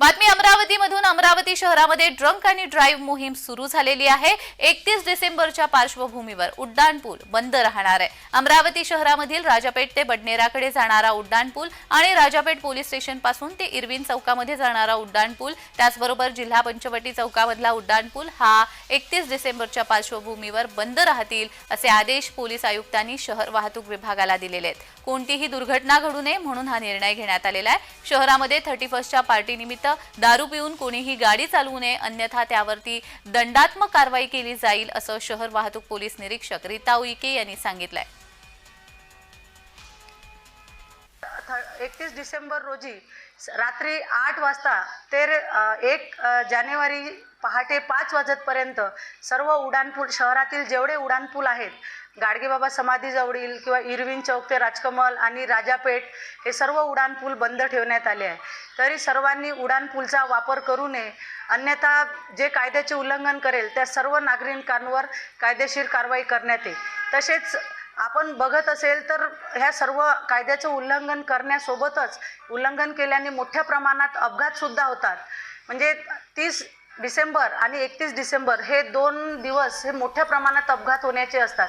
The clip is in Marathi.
बातमी अमरावतीमधून अमरावती शहरामध्ये ड्रंक आणि ड्राईव्ह मोहीम सुरू झालेली आहे. एकतीस डिसेंबरच्या पार्श्वभूमीवर उड्डाणपूल बंद राहणार आहे. अमरावती शहरामधील राजापेठ ते बडनेराकडे जाणारा उड्डाणपूल आणि राजापेठ पोलीस स्टेशनपासून ते इरविन चौकामध्ये जाणारा उड्डाणपूल त्याचबरोबर जिल्हा पंचवटी चौकामधला उड्डाणपूल हा एकतीस डिसेंबरच्या पार्श्वभूमीवर बंद राहतील असे आदेश पोलीस आयुक्तांनी शहर वाहतूक विभागाला दिलेले आहेत. कोणतीही दुर्घटना घडू नये म्हणून हा निर्णय घेण्यात आलेला आहे. शहरामध्ये थर्टी फर्स्टच्या पार्टीनिमित्त दारू पिऊन कोणीही गाडी चालवू नये अन्यथा त्यावरती दंडात्मक कारवाई केली जाईल असं शहर वाहतूक पोलीस निरीक्षक रीता उईके यांनी सांगितलंय. एकतीस डिसेंबर रोजी स- रात्री आठ वाजता ते एक जानेवारी पहाटे पाच वाजेपर्यंत सर्व उड्डाणपूल शहरातील जेवढे उड्डाणपूल आहेत गाडगेबाबा समाधीजवळील किंवा इरविन चौक ते राजकमल आणि राजापेठ हे सर्व उड्डाणपूल बंद ठेवण्यात आले आहे. तरी सर्वांनी उड्डाणपूलचा वापर करू नये. अन्यथा जे कायद्याचे उल्लंघन करेल त्या सर्व नागरिकांवर कायदेशीर कारवाई करण्यात येईल. तसेच आपण बघत असेल तर ह्या सर्व कायद्याचं उल्लंघन करण्यासोबतच उल्लंघन केल्याने मोठ्या प्रमाणात अपघातसुद्धा होतात. म्हणजे तीस डिसेंबर आणि एकतीस डिसेंबर हे दोन दिवस हे मोठ्या प्रमाणात अपघात होण्याचे असतात.